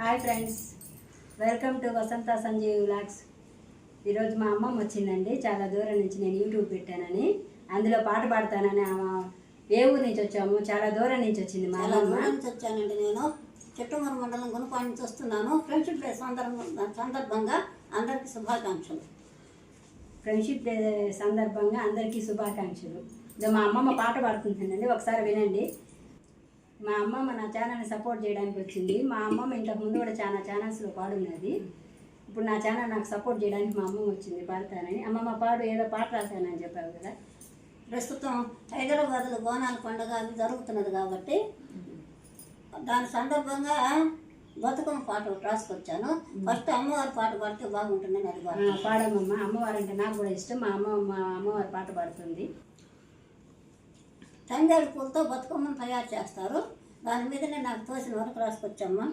Hi friends. Welcome to Vasantha Sanjay vlogs. ఈరోజు మా అమ్మమ్మ వచ్చిందండి. చాలా దూరం నుంచి నేను యూట్యూబ్ పెట్టానని. అందులో పాట పాడతానని ఆమె ఏ ఊరు నుంచి వచ్చాము చాలా దూరం నుంచి వచ్చింది మా చాలా అమ్మమ్మ. దూరం నుంచి వచ్చానండి నేను. చెట్టుమూరు మండలం గుణపాటి నుంచి వస్తున్నాను. ఫ్రెండ్షిప్ డే సందర్భం సందర్భంగా అందరికీ శుభాకాంక్షలు. ఫ్రెండ్షిప్ డే సందర్భంగా అందరికీ శుభాకాంక్షలు. ఇదో మా అమ్మమ్మ పాట పాడుతుంటుందండి ఒకసారి వినండి. మా అమ్మమ్మ నా ఛానల్ని సపోర్ట్ చేయడానికి వచ్చింది. మా అమ్మమ్మ ఇంతకు ముందు కూడా చాలా ఛానల్స్లో పాడున్నది. ఇప్పుడు నా ఛానల్ నాకు సపోర్ట్ చేయడానికి మా అమ్మమ్మ వచ్చింది పాడతానని. అమ్మమ్మ పాడు ఏదో పాట రాశానని చెప్పావు కదా. ప్రస్తుతం హైదరాబాద్లో బోనాల పండుగ అది జరుగుతున్నది కాబట్టి దాని సందర్భంగా బతుకమ్మ పాట రాసుకొచ్చాను. ఫస్ట్ అమ్మవారి పాట పాడితే బాగుంటుందని అది ఆ, పాడు పాడమ్మమ్మ. అమ్మవారు అంటే నాకు కూడా ఇష్టం. మా అమ్మ మా అమ్మవారి పాట పాడుతుంది. తంగేడు పూలతో బతుకమ్మను తయారు చేస్తారు. దాని మీదనే నాకు తోసిన వరకు రాసుకొచ్చమ్మా.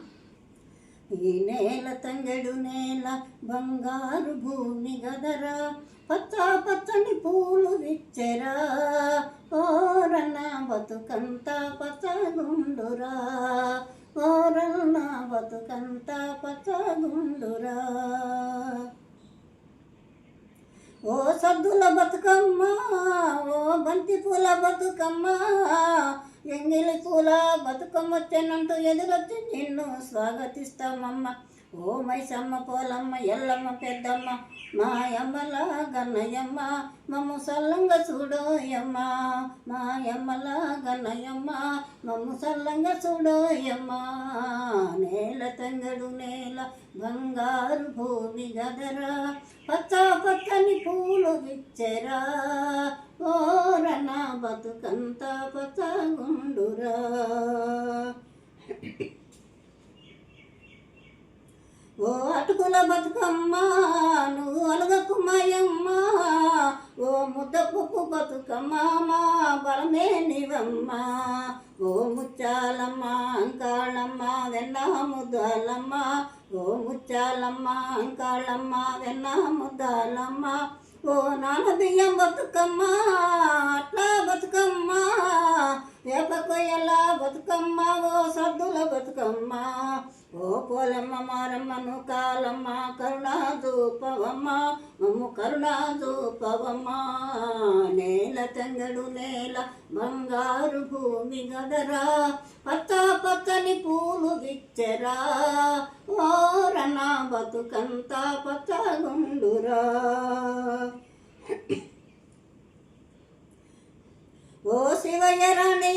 ఈ నేల తంగెడు నేల బంగారు భూమి గదరా పచ్చ పచ్చని పూలు విచ్చెరా. ఓరన్న బతుకంత పచ్చగుండురా ఓరన్న బతుకంత పచ్చగుండురా ఓ సద్దుల బతుకమ్మ ఓ బంతి పూల బతుకమ్మ ఎంగిలి పూల బతుకమ్మ వచ్చానంటూ ఎదురొచ్చి నిన్ను స్వాగతిస్తామమ్మ. ఓ మైసమ్మ పోలమ్మ ఎల్లమ్మ పెద్దమ్మ మా యమ్మల గన్నయమ్మ మమ్ము సల్లంగా చూడోయమ్మ మా యమ్మల గన్నయమ్మ మమ్ము సల్లంగా చూడోయమ్మ నేల తంగడు నేల బంగారు భూమి గదరా పచ్చ పచ్చని పూలు విచ్చెరా. ఓరన పచ్చ గుండురా ఓ అటుకుల బతుకమ్మ నువ్వు అలగకు మాయమ్మ ఓ ముద్దపప్పు బతుకమ్మ మా బలమే నివమ్మ. ఓ ముచ్చాలమ్మ అంకాళమ్మ వెన్న ముద్దాలమ్మ ఓ ముచ్చాలమ్మ అంకాళమ్మ వెన్న ముద్దాలమ్మ ఓ నాన్న బియ్యం బతుకమ్మ అట్లా బతుకమ్మ. వేప కొయ్యల బతుకమ్మ ఓ సద్దుల బతుకమ్మ. ఓ పోలమ్మ మారమ్మను కాలమ్మ కరుణాదూపవమ్మ మమ్ము కరుణాదూపవమ్మ. నేల తంగడు నేల బంగారు భూమి గదరా పచ్చ పచ్చని పూలు విచ్చెరా. బతుకంతా పచ్చ పచ్చగుండురా ఓ శివయరాణి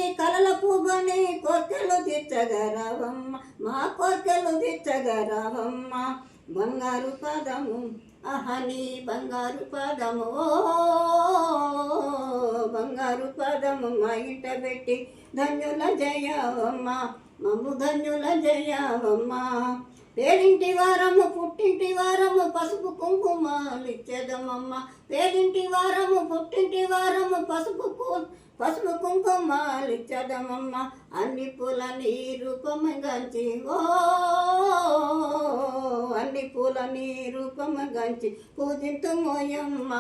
నీ కోర్కెలు తీర్చగరావమ్మ మా కోర్కెలు తీర్చగరావమ్మ బంగారు పదము అహని బంగారు పదము ఓ బంగారు పదము మా ఇంట పెట్టి ధన్యుల జయవమ్మ మమ్ము ధన్యుల జయవమ్మ. పేరింటి వారము పుట్టింటి వారము పసుపు కుంకుమాలిచ్చేదమమ్మ పేరింటి వారము పుట్టింటి వారము పసుపు పసుపు పసుపు కుంకుమాలిచ్చేదమమ్మ అన్ని పూల నీ రూపమగంచి ఓ అన్ని పూల నీ రూపమగంచి పూజింతు మోయమ్మ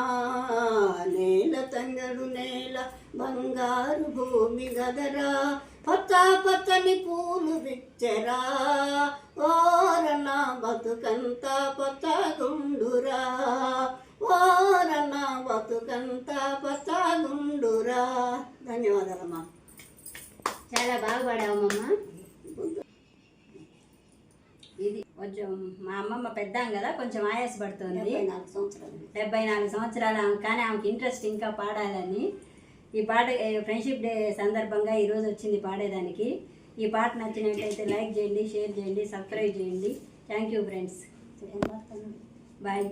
నేల తంగడు నేల బంగారు భూమి గదరా. పచ్చ పచ్చని పూలు విచ్చరా. ఓరన్న బతుకంత పచ్చ గుండురా చాలా బాగా పాడావమ్మమ్మ ఇది కొంచెం మా అమ్మమ్మ పెద్దాం కదా కొంచెం ఆయాస పడుతుంది. డెబ్బై నాలుగు సంవత్సరాలు. ఆమె కానీ ఆమెకి ఇంట్రెస్ట్ ఇంకా పాడాలని. ఈ పాట ఫ్రెండ్షిప్ డే సందర్భంగా ఈరోజు వచ్చింది పాడేదానికి. ఈ పాట నచ్చినట్లయితే లైక్ చేయండి షేర్ చేయండి సబ్స్క్రైబ్ చేయండి. Thank you friends. బాయ్.